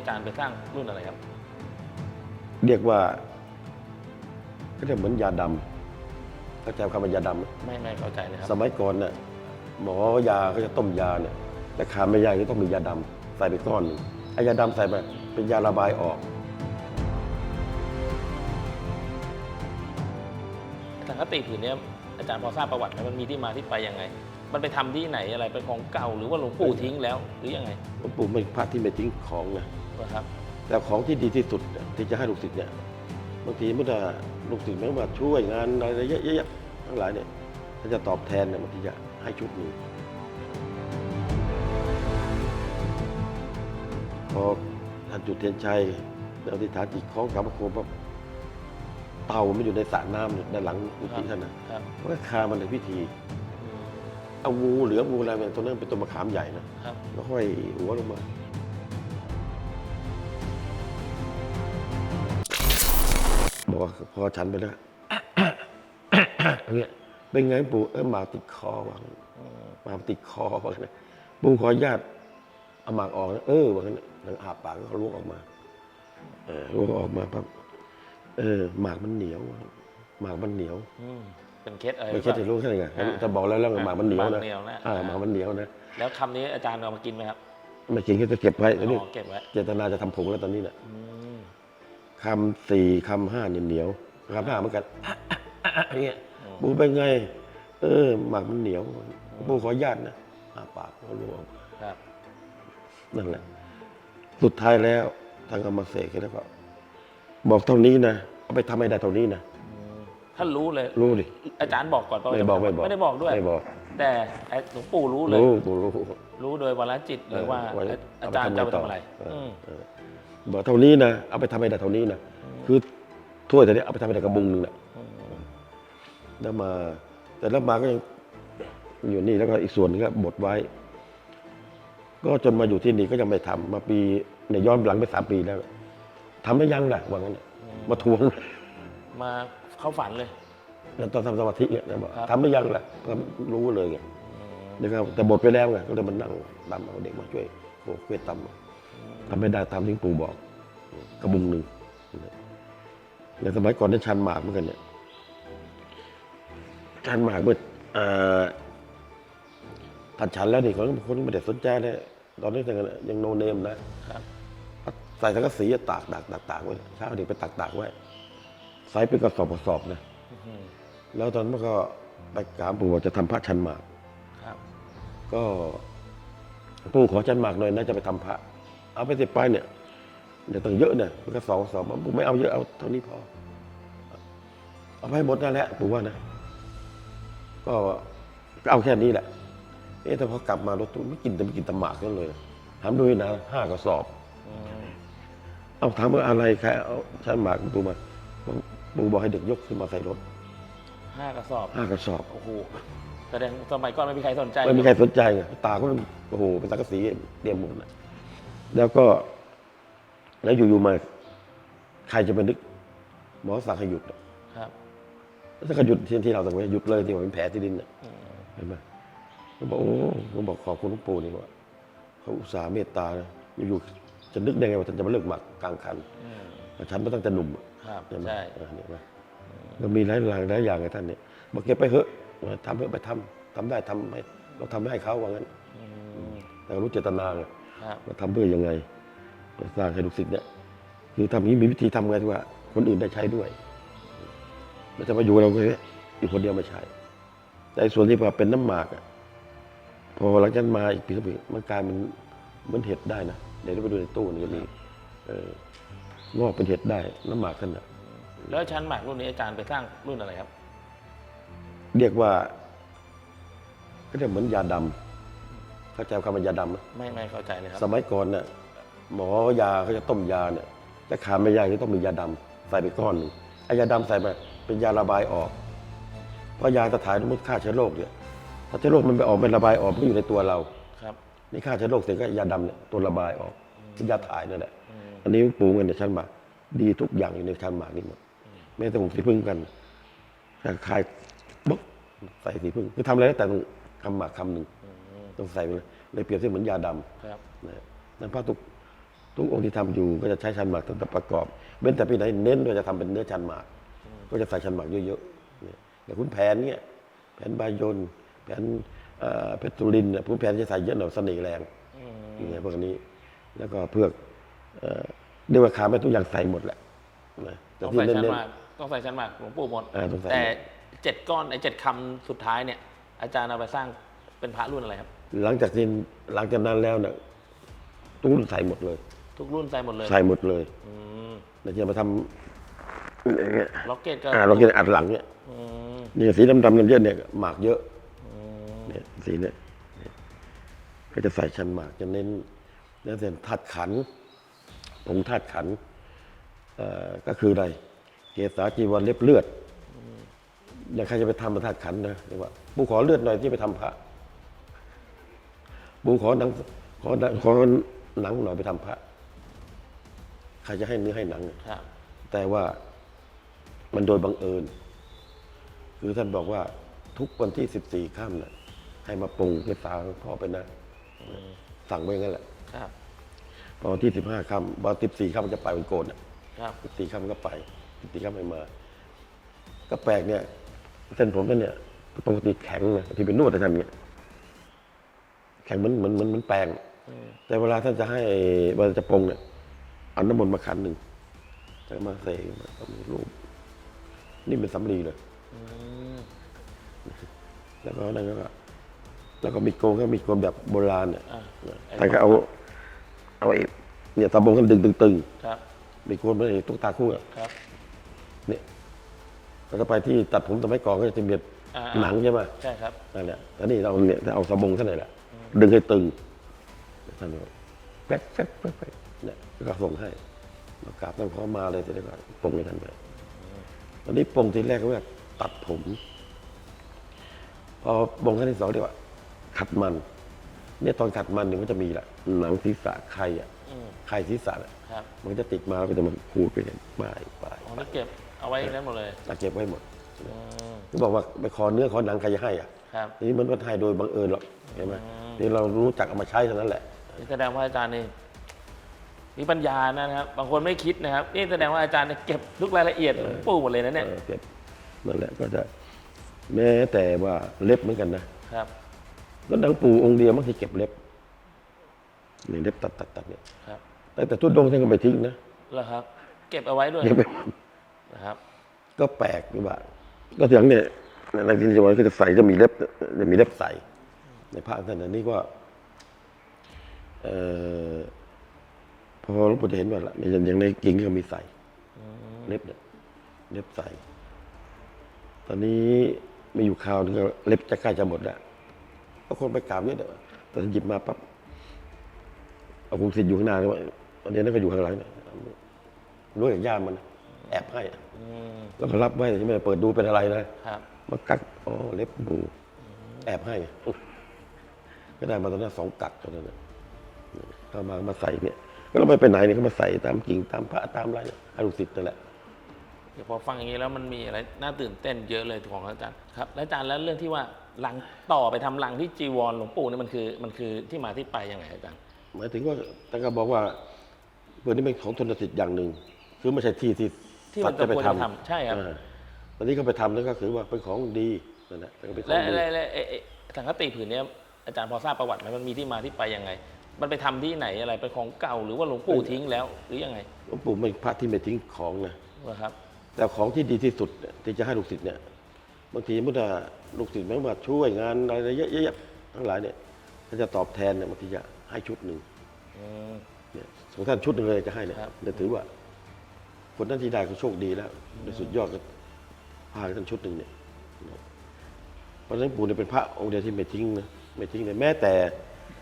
อาจารย์ไปสร้างรุ่นอะไรครับ เรียกว่า ก็จะเหมือนยาดำเข้าใจคำว่ายาดำไหมไม่ไม่เข้าใจเลยครับ สมัยก่อนน่ะหมอยาเขาจะต้มยาเนี่ยแต่ขาดไม่ได้ก็ต้องมียาดำใส่ไปก้อนหนึ่งไอ้ยาดำใส่ไปเป็นยาระบายออกสังกติผืนเนี้ยอาจารย์พอทราบประวัติไหมมันมีที่มาที่ไปยังไง มันไปทำที่ไหนอะไรเป็นของเก่าหรือว่าหลวงปู่ทิ้งแล้วหรือยังไงหลวงปู่ไม่พระที่ไม่ทิ้งของนะ นะครับ แต่ของที่ดีที่สุดเนี่ยที่จะให้ลูกศิษย์เนี่ยบางทีเมื่อลูกศิษย์ไม่มาช่วยงานอะไรเยอะๆทั้งหลายเนี่ยถ้าจะตอบแทนเนี่ยบางทีจะให้ชุดหนี้พอท่านจุดเทียนชัยแล้วอธิษฐานจิตของกรรมโคมปั๊บเต่ามันอยู่ในสระน้ำเนี่ยด้านหลังกุฏิท่านนะครับมันก็คามันในพิธีอืมเอางูเหลือมงูอะไรมาตัวนั้นเป็นตัวมะขามใหญ่นะครับแล้วห้อยหัวลงมา บอกว่าพอฉันไปแล้วอย่างเงี้ยเป็นไงปู่เออหมากติดคอวะอืมหมากติดคอวะเนี่ยปู่ขออนุญาตเอาหมากออกนะเออว่างั้นแล้วอาบปากก็ล้วงออกมา เออล้วงออกมาปั๊บเออหมากมันเหนียวหมากมันเหนียวอืมเป็นเคสอะไรไม่ใช่จะรู้แค่ไหนไงอ่าจะบอกแล้วเรื่องหมากมันเหนียวหนะมากเหนียวนะอ่าหมากมันเหนียวนะแล้วคำนี้อาจารย์เอามากินไหมครับไม่จริงก็จะเก็บไว้ตอนนี้อ๋อเก็บไว้เจตนาจะทำผงแล้วตอนนี้น่ะอืม คำสี่คำห้าเนี่ยเหนียวคำห้าเหมือนกันอย่างเงี้ยอืมปูเป็นไง เออหมากมันเหนียวปูขออนุญาตนะอาปากเขารู้ออกครับนั่นแหละ สุดท้ายแล้วทางกรรมเสกแล้วก็บอกเท่านี้นะเอาไปทำให้ได้เท่านี้นะอืมท่านรู้เลย รู้ดิอาจารย์บอกก่อนเปล่าไม่บอกไม่บอกไม่ได้บอกด้วยไม่บอก แต่ไอ้หลวงปู่รู้เลยรู้ปูรู้รู้โดยวาระจิตเลยว่าเอออาจารย์จะเอาไปทำอะไรเอออืมเออ บอกเท่านี้นะเอาไปทำให้ได้เท่านี้นะคือถ้วยแต่นี้เอาไปทำให้ได้กระบุงหนึงนะอืมแล้วมา แต่แล้วมาก็ยังอยู่นี่แล้วก็อีกส่วนหนึงก็บดไว้ ก็จนมาอยู่ที่นี่ก็ยังไม่ทำมาปีเนี่ยย้อนหลังไปสามปีแล้วทำได้ยังล่ะว่างั้นน่ะมาทวงมาเข้าฝันเลยแล้วตอนทำสมาธิเนี่ยนะบอกครับทำได้ยังล่ะก็รู้เลยไงอืมนะครับแต่บดไปแล้วไงก็เลยมานั่งตำเอาเด็กมาช่วยโอ้ช่วยตำ ทำไม่ได้ตามที่ปู่บอก กระบุงหนึ่งในสมัยก่อนได้ชันหมากเหมือนกันเนี่ยชันหมากเมื่อเอ่อถัดฉันแล้วนี่คนคนไม่ได้สนใจเลยตอนนี้ยังยังโนเนมนะครับใส่สังกะสีตากตากตากตากไว้เช้าเด็กไปตากตากไว้ใส่เป็นกระสอบกระสอบนะอืมแล้วตอนนั้นก็ไปถามปู่ว่าจะทำพระชันหมากครับก็ปู่ขอชันหมากหน่อยนะจะไปทำพระ เอาไปสิไปเนี่ยเดี๋ยวต้องเยอะเนี่ยมันก็สองกระสอบปู่ไม่เอาเยอะเอาเท่านี้พอ เอาไปให้หมดนั่นแหละปู่ว่านะก็ก็เอาแค่นี้แหละ เอ๊ะแต่พอกลับมารถตู้ไม่กินแต่ไม่กินแตหมากนั่นเลยถามดูนะห้ากระสอบอืมเอาถามว่าอะไรใครเอาชันหมากปู่มาปู่บอกให้เด็กยกขึ้นมาใส่รถห้ากระสอบห้ากระสอบโอ้โหแสดงสมัยก่อนไม่มีใครสนใจไม่มีใครสนใจไงตาก็โอ้โหเป็นสังกะสีเตรียมหมดนะ แล้วก็แล้วอยู่ๆมาใครจะไปนึกหมอสั่งให้หยุดอะครับถ้าเขาหยุดที่ที่เราสั่งไว้หยุดเลยที่ว่าเป็นแผลที่ดินน่ะอืมเห็นไหมผมบอกโอ้ผมบอกขอบคุณหลวงปู่นี่ว่าเขาอุตส่าห์เมตตานะอยู่ๆจะนึกได้ไงว่าท่านจะมาเลิกหมักกลางคันอืมฉันมาตั้งแต่หนุ่มอะครับใช่ไหมใช่เออเนี่ยนะก็มีหลายหลายหลายอย่างไงท่านเนี่ยบอกเก็บไปเถอะทำเถอะไปทำทำได้ทำให้เราทำให้เขาว่างั้น อืมแต่รู้เจตนาไงครับ ว่าทำเพื่อยังไงก็สร้างให้ลูกศิษย์เนี่ยคือทำอย่างนี้มีวิธีทำไงที่ว่า คนอื่นได้ใช้ด้วยไม่ใช่มาอยู่กับเราแค่อยู่คนเดียวไม่ใช่แต่ไอ้ส่วนที่ว่าเป็นน้ำหมากอะพอหลังจากนั้นมาอีกปีสองปีมันกลายมันเหมือนเห็ดได้นะเดี๋ยวเราไปดูในตู้นี่ก็มีเอองอกเป็นเห็ดได้น้ำหมากท่านน่ะแล้วชั้นหมากรุ่นนี้อาจารย์ไปสร้างรุ่นอะไรครับ เรียกว่า ก็จะเหมือนยาดำ เข้าใจคำว่ายาดำไหมไม่ไม่เข้าใจเลยครับ สมัยก่อนน่ะหมอยาเขาจะต้มยาเนี่ยแต่ขาดไม่ได้ก็ต้องมียาดำใส่ไปก้อนหนึ่งไอ้ยาดำใส่ไปเป็นยาระบายออก เพราะยาจะถ่ายสมมติฆ่าเชื้อโรคเนี่ยถ้าเชื้อโรคมันไปออกเป็นระบายออกมันก็อยู่ในตัวเราครับนี่ฆ่าเชื้อโรคเสร็จก็ยาดำเนี่ยตัวระบายออกเป็นยาถ่ายนั่นแหละอืมอันนี้ปรุงกันในชั้นหมากดีทุกอย่างอยู่ในชั้นหมากนี่หมดแม้แต่ผงสีพึ่งกันถ้าคายปุ๊บใส่สีพึ่งคือทำอะไรแล้วแต่ต้องคำหมากคำหนึ่งอืม ต้องใส่ไปเลยเลยเปรียบเทียบเหมือนยาดำครับนะนั่นพระทุกทุกองค์ที่ทำอยู่ก็จะใช้ชันหมากตั้งแต่ประกอบเว้นแต่ปีไหนเน้นว่าจะทำเป็นเนื้อชันหมาก ก็จะใส่ชันหมากเยอะๆเนี่ยอย่างคุณแผนเนี่ยแผนบายนแผนเอ่อเพชรสุรินทร์เนี่ยคุณแผนจะใส่เยอะหน่อยเสน่ห์แรงอืมอย่างเงี้ยพวกนี้ แล้วก็เพื่อเอ่อเรียกว่าขาไม่ทุกอย่างใส่หมดแหละนะแต่ต้องที่ใส่ชั้นเน้นหมากต้องใส่ชั้นหมากหลวงปู่หมดอ่าต้องใส่แต่เจ็ดก้อนไอ้เจ็ดคำสุดท้ายเนี่ยอาจารย์เอาไปสร้างเป็นพระรุ่นอะไรครับๆ หลังจากที่หลังจากนั้นแล้วเนี่ยทุกรุ่นใส่หมดเลย ทุกรุ่นใส่หมดเลยใส่หมดเลยอืมแล้วจะมาทำอย่างเงี้ยล็อกเก็ตก็อ่าเรากินอัดหลังเนี่ยอืมนี่สีดำๆเยอะๆเนี่ยหมากเยอะอืมเนี่ยสีเนี่ยเนี่ยก็จะใส่ชันหมากจะเน้นแล้วเสร็จธาตุขันธ์ผงธาตุขันธ์เอ่อก็คืออะไรเกสาจีวรเล็บเลือด อย่างใครจะไปทำมาธาตุขันธ์นะเรียกว่าปูขอเลือดหน่อยที่ไปทำพระ ปูขอหนังขอหนังขอหนังหน่อยไปทำพระใครจะให้เนื้อให้หนังครับแต่ว่ามันโดยบังเอิญ คือท่านบอกว่าทุกวันที่สิบสี่ค่ำน่ะให้มาปรุงเกสาของพ่อไปนะสั่งไว้อย่างนั้นแหละครับพอวันที่สิบห้าค่ำวันสิบสี่ค่ำมันจะไปเป็นโกนอะครับสิบสี่ค่ำก็ไปสิบสี่ค่ำไม่มา ก็แปลกเนี่ยเส้นผมท่านเนี่ยปกติแข็งนะที่เป็นนวดแต่ทำเนี่ยแข็งเหมือนเหมือนเหมือนเหมือนแปรงอืมแต่เวลาท่านจะให้เวลาจะปรุงเนี่ยเอาน้ำมนต์มาขันหนึ่งแล้วก็มาเสกมาทำรูปนี่เป็นสำลีเลยอืมแล้วก็นั่นก็แล้วก็มีโกงก็มีโกนแบบโบราณเนี่ยอ่าท่านก็เอาเอาไอ้เนี่ยตะบงกันดึงตึงครับๆมีโกนไม่ได้ตุ๊กตาคู่อะครับเนี่ยแล้วก็ไปที่ตัดผมสมัยก่อนก็จะเป็นแบบอ่าหนังใช่ไหมใช่ครับนั่นแหละแล้วนี่เราเนี่ยเอาสะบงเท่าไหร่แหละ ดึงให้ตึงท่านบอกแป๊กแป๊กแป๊กแป๊กเนี่ยแล้วก็ส่งให้มากราบต้องขอมาเลยจะได้ก็ปรงให้ท่านไปตอนนี้ปรงทีแรกก็ว่าตัดผม พอปรงขั้นที่สองเรียกว่า ขัดมัน เนี่ยตอนขัดมันเนี่ยมันจะมีแหละหนังศีรษะไข่อะอืมไข่ศีรษะอะครับมันจะติดมาแล้วก็จะมันขูดไปเห็นปลายปลายอ๋อนี่เก็บเอาไว้นั้นหมดเลยตะเก็บไว้หมดอืมก็บอกว่าไปขอเนื้อขอหนังใครจะให้อะครับนี่มันก็ให้โดยบังเอิญหรอกเห็นไหม อืมนี่เรารู้จักเอามาใช้เท่านั้นแหละนี่แสดงว่าอาจารย์นี่มีปัญญานะครับ บางคนไม่คิดนะครับ นี่แสดงว่าอาจารย์เนี่ยเก็บทุกรายละเอียดหลวงปู่หมดเลยนะเนี่ย เออเก็บนั่นแหละก็จะแม้แต่ว่าเล็บเหมือนกันนะครับแล้วหนังปูองค์เดียวมันที่เก็บเล็บนี่เล็บตัดตัดตัดเนี่ยครับแต่แต่ทุดงค์ท่านก็ไม่ทิ้งนะเหรอครับ เก็บเอาไว้ด้วยเก็บไปนะครับ ก็แปลกหรือว่าก็อย่างเนี่ยในที่จังหวัดก็จะใส่จะมีเล็บจะมีเล็บใส่ ในภาคท่านอันนี้ก็เอ่อพอหลวงปู่จะเห็นว่าละอย่างอย่างในกิ่งก็มีใส่เล็บเนี่ยเล็บใส่ ตอนนี้มีอยู่คราวหนึงก็เล็บจะใกล้จะหมดแล้วก็คนไปกราบเนี่ยเดี๋ยวแต่หยิบมาปั๊บเอาคงสิทธิ์อยู่ข้างหน้าเลยว่าอันนี้นั่นก็อยู่ข้างหลังเนี่ยรู้อย่างย่ามมันนะแอบให้อะอืมแล้วก็รับไว้แต่ไม่ได้เปิดดูเป็นอะไรนะครับมากักอ๋อเล็บหมูแอบให้ ก็ได้มาตอนนั้นสองกักตอนนั้นน่ะเข้ามามาใส่เนี่ย ก็เราไม่ไปไหนเนี่ยก็มาใส่ตามกิ่งตามพระตามอะไรเนี่ยให้ลูกศิษย์นั่นแหละเดี๋ยวพอฟังอย่างนี้แล้วมันมีอะไรน่าตื่นเต้นเยอะเลยของอาจารย์ครับแล้วอาจารย์แล้วเรื่องที่ว่าลังต่อไปทำลังที่จีวรหลวงปู่นี่มันคือมันคือที่มาที่ไปยังไงอาจารย์หมายถึงว่าท่านก็บอกว่าเพื่อนนี้เป็นของทนสิทธิ์อย่างหนึ่งคือไม่ใช่ที่ที่ที่มันสัตว์จะไปควรทจะทำใช่ครับำอ่าตอนนี้เขาไปทำแล้วก็คือว่าเป็นของดีนั่นแหละแต่ก็เป็นของและดีและและเอ่อเอ่อสังคติผืนเนี้ย อาจารย์พอทราบประวัติไหมมันมีที่มาที่ไปยังไง มันไปทำที่ไหนอะไรเป็นของเก่าหรือว่าหลวงปู่ทิ้งแล้ว หรือยังไงหลวงปู่ไม่พระที่ไม่ทิ้งของนะนะครับ แต่ของที่ดีที่สุดเนี่ยที่จะให้ลูกศิษย์เนี่ยบางทีเมื่อลูกศิษย์ไม่มาช่วยงานอะไรเยอะแยะทั้งหลายเนี่ยถ้าจะตอบแทนเนี่ยบางทีจะให้ชุดหนึ่งอืมเนี่ยของท่านชุดหนึ่งเลยจะให้เนี่ยครับจะถือว่า คนนั้นที่ได้ก็โชคดีแล้วในสุดยอดก็พาท่านชุดหนึ่งเนี่ยเพราะฉะนั้นปู่เนี่ยเป็นพระองค์เดียวที่ไม่ทิ้งนะ ไม่ทิ้งเลยแม้แต่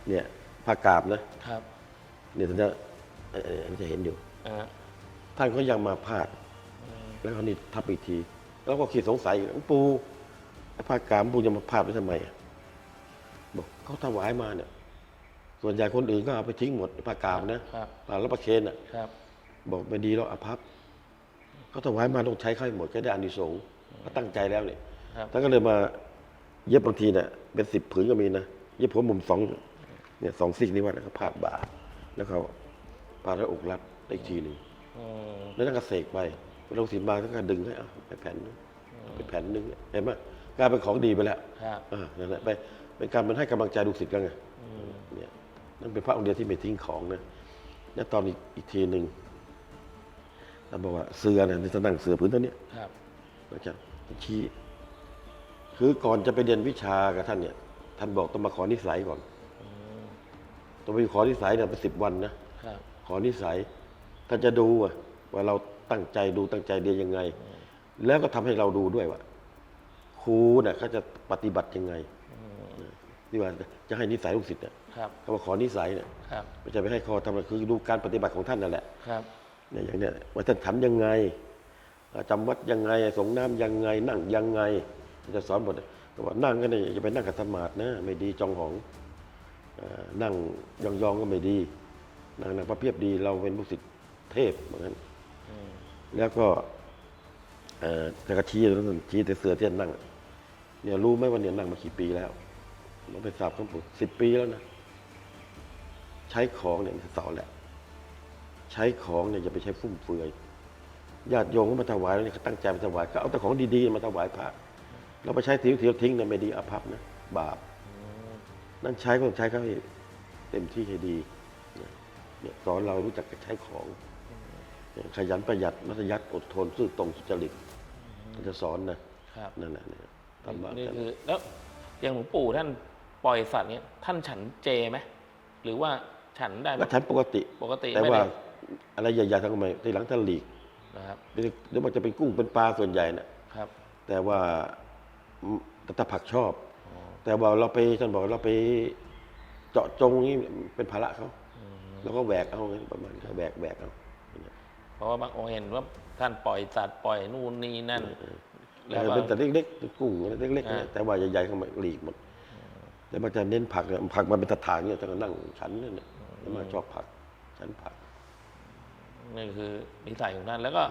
เนี่ยผ้ากาบนะครับเนี่ยท่านจะเอ่อเอ่อจะเห็นอยู่ อ่าท่านก็ยังมาพาด แล้วก็นี่ทับอีกที แล้วก็คิดสงสัยหลวงปู่ไอ้ผ้ากามปู่จะมาพาดไว้ทำไมอะบอกเขาถวายมาเนี่ย ส่วนใหญ่คนอื่นก็เอาไปทิ้งหมดผ้ากามนะครับผ้าแล้วประเคนอะ ครับบอกไม่ดีแล้วอาพับเขาถวายมาต้องใช้เข้าให้หมดก็ได้อานิสงส์เขาตั้งใจแล้วเนี่ยครับท่านก็เลยมาเย็บบางทีเนี่ย เป็นสิบผืนก็มีนะเย็บผมมุมสองเนี่ยสองซีกนี้ว่าแล้วก็พาดบ่าแล้วเขาผ่านหน้าอกรัดได้อีกทีหนึ่งอืมแล้วนั่นก็เสกไปลงศิลมาท่านก็ดึงให้เอาไปแผ่นนึงไปแผ่นนึงเห็นไหมกลายเป็นของดีไปแล้วครับอ่านั่นแหละไปเป็นการมันให้กำลังใจลูกศิษย์กันไงอืมเนี่ยนั่นเป็นพระองค์เดียวที่ไม่ทิ้งของนะแล้วตอนอีกอีกทีหนึ่งท่านบอกว่าเสือเนี่ยจะนั่งเสือพื้นตัวเนี้ยครับนะครับชี้ คือก่อนจะไปเรียนวิชากับท่านเนี่ย ท่านบอกต้องมาขอนิสัยก่อนอืมต้องไปขอนิสัยเนี่ยเป็นสิบวันนะครับ ขอนิสัยท่านจะดูอะว่าเราตั้งใจดูตั้งใจเรียนยังไง แล้วก็ทำให้เราดูด้วยว่าครูเนี่ยเขาจะปฏิบัติยังไงที่ว่าจะให้นิสัยลูกศิษย์เนี่ยครับ เขามาขอนิสัยเนี่ยครับ ไม่ใช่ไปให้เขาทำอะไรคือดูการปฏิบัติของท่านนั่นแหละ ครับ เนี่ยอย่างเนี้ยว่าท่านฉันยังไงเอ่อจำวัดยังไงสงน้ำยังไง นั่งยังไงมัน จะสอนหมดเลยแต่ว่านั่งก็เนี่ยอย่าไปนั่งขัดสมาธินะไม่ดีจองหองเอ่อนั่งยองๆก็ไม่ดีนั่งนั่งพระเพียบดีเราเป็นลูกศิษย์เทพเหมือนกันแล้วก็เอ่อแต่ก็ชี้แล้วนชี้แต่เสือที่ท่านั่งเนี่ยรู้ไหมว่าเนี่ยนั่งมากี่ปีแล้วเราไปทราบข้อมูลสิบปีแล้วนะใช้ของเนี่ยมันสอนแหละ ใช้ของเนี่ยอย่าไปใช้ฟุ่มเฟือยญาติโยมก็มาถวายแล้วเนี่ยเขาตั้งใจมาถวายก็เอาแต่ของดีๆมาถวายพระ เราไปใช้ทิ้งทิ้งทิ้งเนี่ยไม่ดีอาภัพนะบาป นั่นใช้ก็ต้องใช้เขาให้เต็มที่ให้ดีนะเนี่ยสอนเรารู้จักใช้ของเนี่ยขยันประหยัดมัธยัติอดทนซื่อตรงสุจริตมันจะสอนนะครับนั่นแหละเนี่ยธรรมะนี่คือแล้วอย่างหลวงปู่ท่านปล่อยสัตว์เนี้ยท่านฉันเจไหมหรือว่าฉันได้ไหมก็ฉันปกติปกติแต่ไม่ว่าได้อะไรใหญ่ๆทั้งหมดทีหลังท่านหลีกนะครับหรือมันจะเป็นกุ้งเป็นปลาส่วนใหญ่นะครับ แต่ว่าอืม แต่ถ้าผักชอบ แต่ว่าเราไปท่านบอกเราไปเจาะจงนี่เป็นภาระเขาเราก็แหวกเอาไงประมาณนี้แหวกแหวกเอาเพราะว่าบางองค์เห็นว่าท่านปล่อยสัตว์ปล่อยนู่นนี่นั่นแล้แล้ววเป็นก็แต่เล็กๆเป็นกุ้งอะไรเล็กๆอ่านะแต่ว่าใหญ่ๆเข้ามาหลีกหมดแต่มันจะเน้นผักเนี่ยผักมันเป็นตะถางเนี่ยจะนั่งฉันเนี่ยแล้วมาชอบผักฉันผักนี่คือนิสัยของท่านแล้วก็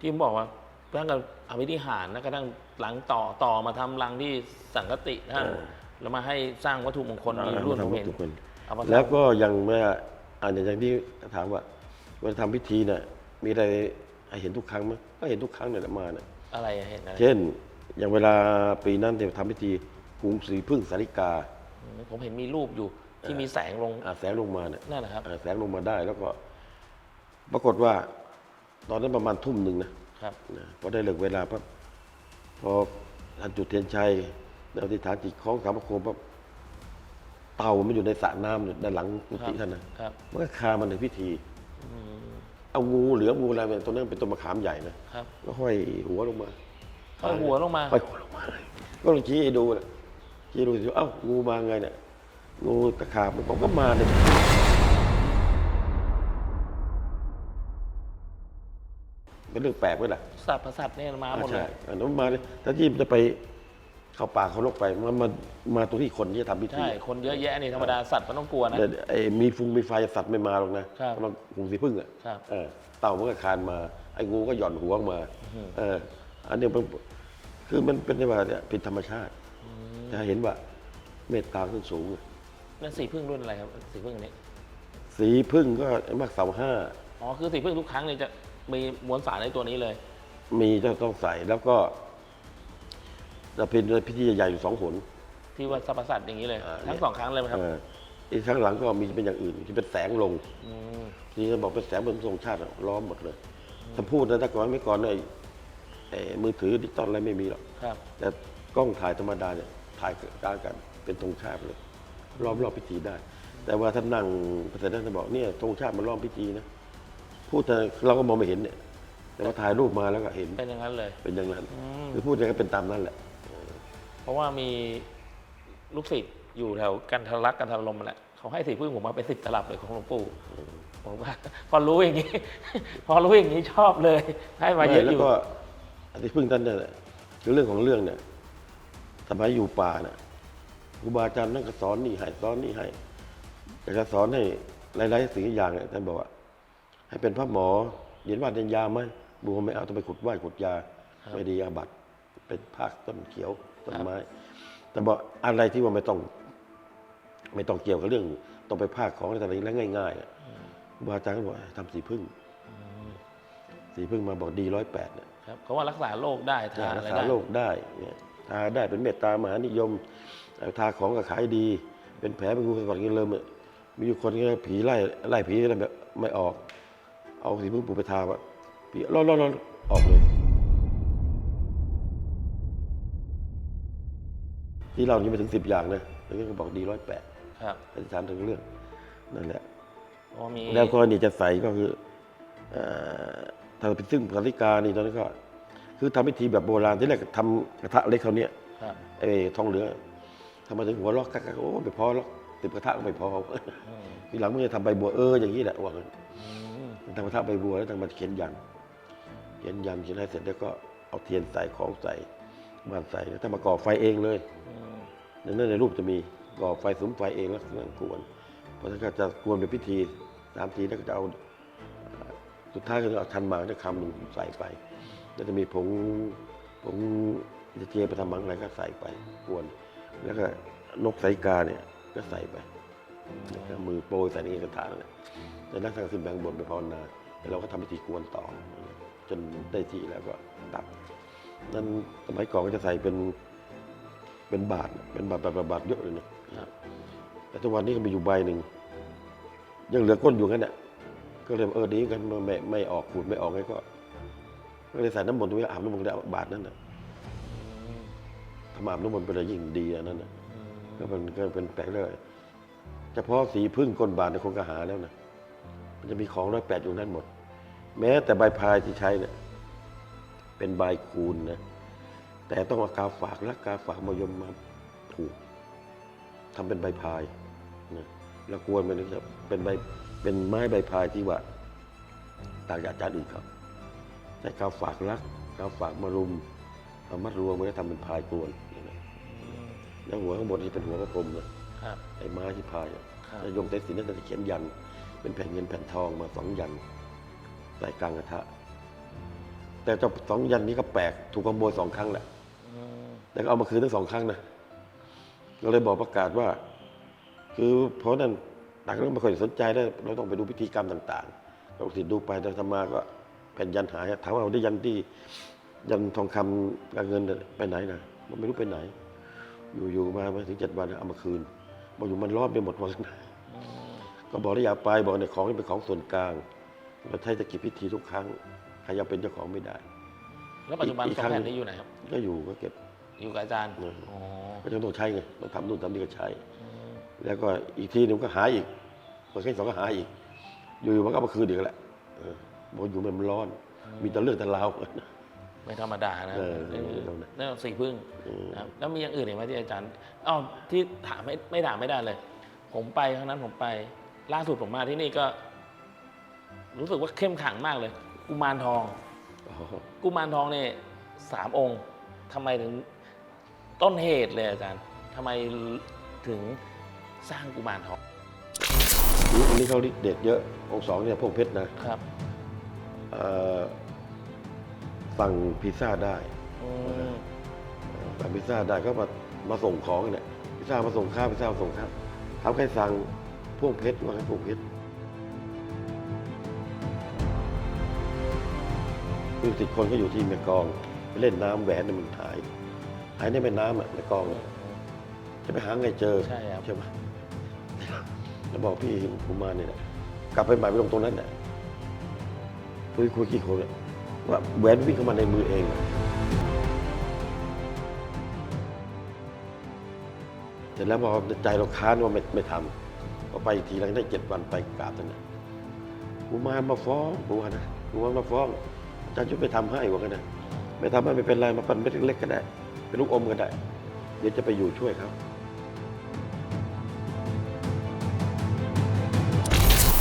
ที่ผมบอกว่า ท่านก็อภิธิหารนะกระทั่งหลังต่อต่อมาทำรังที่สังกติท่านเออแล้วมาให้สร้างวัตถุมงคลมีรุ่นผมเห็นทุกคน เอามาสร้างแล้วก็ยังเมื่ออ่านอย่างที่ถามว่าเวลาทำพิธีเนี่ยมีอะไรให้เห็นทุกครั้งไหมก็เห็นทุกครั้งเนี่ยแหละมาเนี่ยอะไรอะเห็นอะไรเช่น อย่างเวลาปีนั้นที่ทำพิธีหุงสีพึ่งสาริกาอืมผมเห็นมีรูปอยู่ที่มีแสงลงอ่าแสงลงมาเนี่ย นั่นแหละครับ อ่าแสงลงมาได้แล้วก็ ปรากฏว่า ตอนนั้นประมาณทุ่มหนึ่งนะ ครับนะพอได้เลิกเวลาปั๊บพอท่านจุดเทียนชัยแล้วที่ฐานจิตคล้องสามพระโคมปั๊บเต่ามันอยู่ในสระน้ำอยู่ด้านหลังกุฏิท่านนะครับมันก็คามันในพิธีอืมเอางูเหลือมงูอะไรมาตรงนั้นเป็นต้นมะขามใหญ่นะครับแล้วห้อยหัวลงมาเอาหัวลงมาห้อยหัวลงมาเลยก็ลองชี้ให้ดูนะชี้ให้ดูสิเอ้างูมาไงเนี่ยงูตะขาบมันบอกว่ามาเนี่ย เป็นเรื่องแปลกไหมล่ะสัตว์ประสัตว์เนี่ยมาหมดเลใช่ย อันนั้นมาเลยถ้าที่จะไปเข้าป่าเขาลกไปมันมามาตรงที่คนที่จะทำพิธี ใช่ คนเยอะแยะนี่ธรรมดาสัตว์มันต้องกลัวนะ แต่ไอ้มีฟุงมีไฟสัตว์ไม่มาหรอกนะครับกำลังหุงสีพึ่งอะครับเออเต่ามันก็คานมา ไอ้งูก็หย่อนหัวออกมาเอออันนี้มันคือมันเป็นที่ว่าเนี่ยเป็นธรรมชาติจะเห็นว่าเมตตาขึ้นสูงอะนั่นสีพึ่งรุ่นอะไรครับสีพึ่งอันนี้ สีพึ่งก็มากเสาห้าอ๋อคือสีพึ่งทุกครั้งเนี่ยจะ มีมวลสารในตัวนี้เลย มีจะต้องใส่แล้วก็จะเป็นพิธีใหญ่ๆอยู่สองหนที่ว่าสัตว์ประสัตว์อย่างนี้เลยอ่าทั้งสองครั้งเลยไหมครับเอออีกครั้งหลังก็มีเป็นอย่างอื่นที่เป็นแสงลงมนี่จะบอกเป็นแสงบนทรงชาติอะล้อมหมดเลย ถ้าพูดนะแต่ก่อนไม่ก่อนเนี่ยไอ้ไอ้มือถือดิจิตอลอะไรไม่มีหรอก ครับ แต่กล้องถ่ายธรรมดาเนี่ยถ่ายกลางกันเป็นธงชาติเลยล้อมรอบพิธีได้ แต่ว่าท่านนั่งพระเสด็จท่านบอกเนี่ยธงชาติมันล้อมพิธีนะ พูดแต่เราก็มองไม่เห็นเนี่ย แต่ว่าถ่ายรูปมาแล้วก็เห็นเป็นอย่างนั้นเลย เป็นอย่างนั้นอืม คือพูดอย่างนั้นเป็นตามนั้นแหละ เพราะว่ามีลูกศิษย์อยู่แถวกันทะลักกันทะลมนั่นแหละเขาให้สีพึ่งผมมาเป็นสิบตลับเลยของหลวงปู่ผมว่า พอรู้อย่างนี้ พอรู้อย่างนี้ชอบเลย ให้มาเยอะอแล้วยู่ก็อันที่พึ่งท่านเนี่ยคือเรื่องของเรื่องเนี่ยสมัยอยู่ป่าน่ะครูบาอาจารย์นั่นก็สอนนี่ให้สอนนี่ให้อยากจะสอนให้หลายๆสิ่งอย่างเนี่ยท่านบอกว่า ให้เป็นพระหมอเรียนว่าเรียนยาไหมบัวไม่เอาต้องไปขุดว่ายขุดยาไม่ดีอาบัตเป็นภาคต้นเขียวต้นไม้ แต่บอกอะไรที่ว่าไม่ต้อง ไม่ต้องเกี่ยวกับเรื่อง ต้องไปภาคของอะไรแล้วง่ายๆน่ะครูบาอาจารย์ก็บอกทำสีพึ่งสีพึ่งมาบอกดีร้อยแปดเนี่ยครับเขาว่ารักษาโรคได้ทานรัอะกไรษาได้โรคได้เนี่ยทาได้เป็นเมตตามหานิยมเอาทาของก็ขายดี เป็นแผลเป็นงูก่อนกินเริ่มอะมีอยู่คนก็ผีไล่ไล่ผีอะไรแบบไม่ออก เอาสีพึ่งปูไปทาว่าผีรอดรอดรอดออกเลย ที่เรายังไม่ถึงสิบอย่างนะแล้วก็บอกดีร้อยแปดครับอธิษฐานถึงเรื่องนั่นแหละเพราะว่ามีแล้วก็นี่จะใส่ก็คือเอ่อถ้าเป็นซึ่งสาริกานี่ตอนนั้นก็ คือทำพิธีแบบโบราณที่แรกทำกระทะเล็กเขาวเนี้ยครับไอ้ทองเหลืองทำมาถึงหัวล็อกกักๆโอ้ไม่พอหรอกติดกระทะก็ไม่พอ อืมทีหลังมันจะทำใบบัวเอออย่างนี้แหละว่างั้นอืม ทำกระทะใบบัวแล้วทำมาเขียนยันเขียนยันเขียนให้เสร็จแล้วก็เอาเทียนใส่ของใส่บ้านใส่แล้วถ้ามาก่อไฟเองเลยในนั้นในรูปจะมีก่อไฟสุมไฟเองแล้วนั่งกวนเพราะฉะนั้นก็จะกวนเป็นพิธีสามทีแล้วก็จะเอาสุดท้ายก็จะเอาทันหมากเนี่ยคำหนึ่งใส่ไปแล้วจะมีผงผงจะเจียไปทำมังอะไรก็ใส่ไปกวน แล้วก็นกสายกาเนี่ยก็ใส่ไปแล้วก็มือโปรยใส่ในกระถางนั่นแหละ แล้วนั่งทางขึ้นแบงบนไปภาวนาแล้วเราก็ทำพิธีกวนต่อ จนได้ที่แล้วก็ตักนั้นสมัยก่อนก็จะใส่เป็นเป็นบาทเป็นบาทแบบบาทเยอะเลยนะครับแต่ทุกวันนี้ก็มีอยู่ใบหนึ่งยังเหลือก้นอยู่งั้นเนี่ยก็เลยเออดีกันไม่ไม่ไม่ออกขูดไม่ออกไงก็ก็เลยใส่น้ำมนต์ตรงนี้อาบน้ำมนต์ได้บาทนั้นน่ะอืมทำอาบน้ำมนต์ไปเลยยิ่งดีอันนั้นน่ะอืมก็เป็นก็เป็นแปลกเลยเฉพาะสีพึ่งก้นบาทในยคงกระหาแล้วนะ มันจะมีของร้อยแปดอยู่นั่นหมด แม้แต่ใบพายที่ใช้เนี่ยเป็นใบคูณนะแต่ต้องเอากาฝากและกาฝากมายมมาผูกทำเป็นใบพายนะแล้วกวนมันจะเป็นใบเป็นไม้ใบพายที่ว่าต่างจากอาจารย์อื่นครับแต่กาฝากรักกาฝากมารุมเอามัดรวมมันจะทำเป็นพายกวนนะอืมแล้วหัวข้างบนนี่เป็นหัวพระพรหมนะครับไอ้ไม้ที่พายอะครับแล้วยงใต้สินนั่นจะเขียนยัน เป็นแผ่นเงินแผ่นทองมาสองยันใส่กลางกระทะ แต่เจ้าสองยันนี้ก็แปลกถูกขโมยสองครั้งแหละแต่ก็เอามาคืนทั้งสองครั้งนะก็เลยบอกประกาศว่า คือเพราะนั้นต่างก็ไม่ค่อยสนใจแล้วเราต้องไปดูพิธีกรรมต่างๆเราสิดูไปแต่ธรรมาก็แผ่นยันหายถามว่าเราได้ยันที่ยันทองคำกับเงินไปไหนนะมันไม่รู้ไปไหน อยู่ๆมาถึงเจ็ดวันเอามาคืนบอกอยู่มันรอนไปหมดวันอืม ก็บอกได้อย่าไปบอกเนี่ยของนี่เป็นของส่วนกลาง เราใช้จะกิจพิธีทุกครั้งใครยังเป็นเจ้าของไม่ได้ แล้วปัจจุบันอีกสองครั้ง แผ่นนี้อยู่ไหนครับ ก็อยู่ก็เก็บ อยู่กับอาจารย์อืม อ๋อก็ยังต้องใช้ไงต้องทำนู่นทำนี่ก็ใช้อืมแล้วก็อีกทีหนึงก็หาอีกพอแค่สองก็หาอีก อยู่ๆมันก็เอามาคืนอีกแหละเออบอกอยู่มันร้อน มีแต่เรื่องแต่ราว ไม่ธรรมดานะเออนี่คือตรงนั้นนั่นสีพึ่งนะครับแล้วมีอย่างอื่นอีกไหมที่อาจารย์อ๋อที่ถามไม่ไม่ถามไม่ได้เลย ผมไปครั้งนั้นผมไป ล่าสุดผมมาที่นี่ก็ รู้สึกว่าเข้มขลังมากเลย กุมารทองอ๋อกุมารทองเนี่ยสามองค์ทำไมถึงต้นเหตุเลยอาจารย์ทำไมถึงสร้างกุมารทองอันนี้เขาฤทธิ์เด็ดเยอะ องค์สองเนี่ยพวกเพชรนะครับเอ่อสั่งพิซซ่าได้อืมสั่งพิซซ่าได้ก็มามาส่งของเนี่ยพิซซ่ามาส่งข้าวพิซซ่ามาส่งข้าวถามใครสั่งพ วกเพชรว่าไงพวกเพชรคือสิบคนก็อยู่ที่แม่กลองไปเล่นน้ำแหวนเนี่ยมันหาย หายในแม่น้ำอะแม่กลองอะจะไปหาไงเจอใช่ครับ ใช่ไหมแล้วบอกพี่ผมมาเนี่ยนะกลับไปใหม่ไปลงตรงนั้นเนี่ยคุยคุยกี่คนเนี่ยว่าแหวนวิ่งเข้ามาในมือเองอะเสร็จแล้วพอใจเราค้านว่าไม่ไม่ทำ พอไปอีกทีหลังได้เจ็ดวันไปกราบท่านนะกูมามาฟ้องกูว่านะกูมามาฟ้องอาจารย์ช่วยไปทำให้ว่ากันนะไม่ทำให้ไม่เป็นไรมาปันเม็ดเล็กๆก็ได้ เป็นลูกอมก็ได้ เดี๋ยวจะไปอยู่ช่วยเขา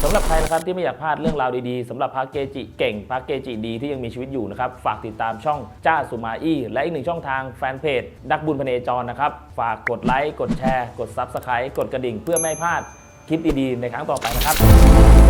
สำหรับใครนะครับที่ไม่อยากพลาดเรื่องราวดีๆสำหรับพระเกจิเก่งพระเกจิดีที่ยังมีชีวิตอยู่นะครับฝากติดตามช่องจ้าสุมาอี้และอีกหนึ่งช่องทางแฟนเพจดักบุญพเนจรนะครับ ฝากกดไลค์กดแชร์ กด Subscribe กดกระดิ่งเพื่อไม่พลาด คลิปดีๆในครั้งต่อไปนะครับ